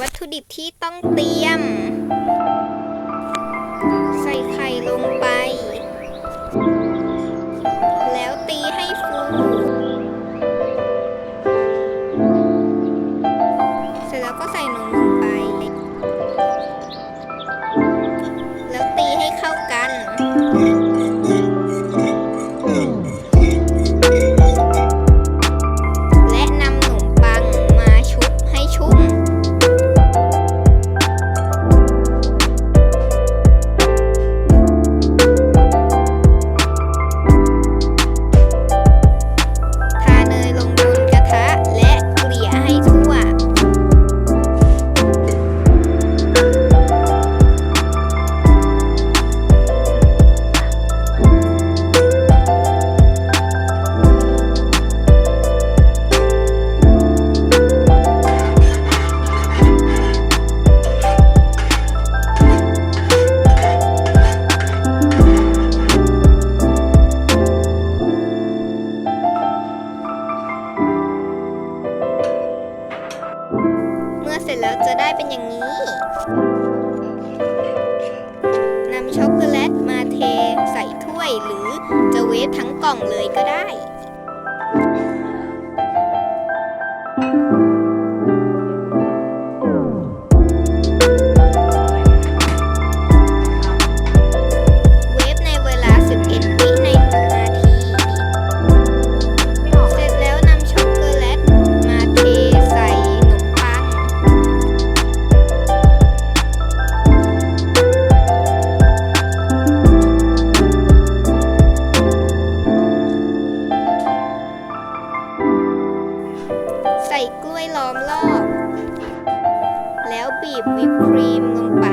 วัตถุดิบที่ต้องเตรียม ใส่ไข่ลงไป แล้วตีให้ฟูเสร็จแล้วก็ใส่นมลง แล้วจะได้เป็นอย่างนี้นำช็อกโกแลตมาเทใส่ถ้วยหรือจะเวฟทั้งกล่องเลยก็ได้ กล้วยล้อมรอบ แล้วบีบวิปครีมลงไป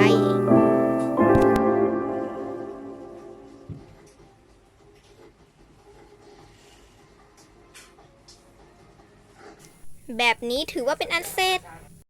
แบบนี้ถือว่าเป็นอันเสร็จ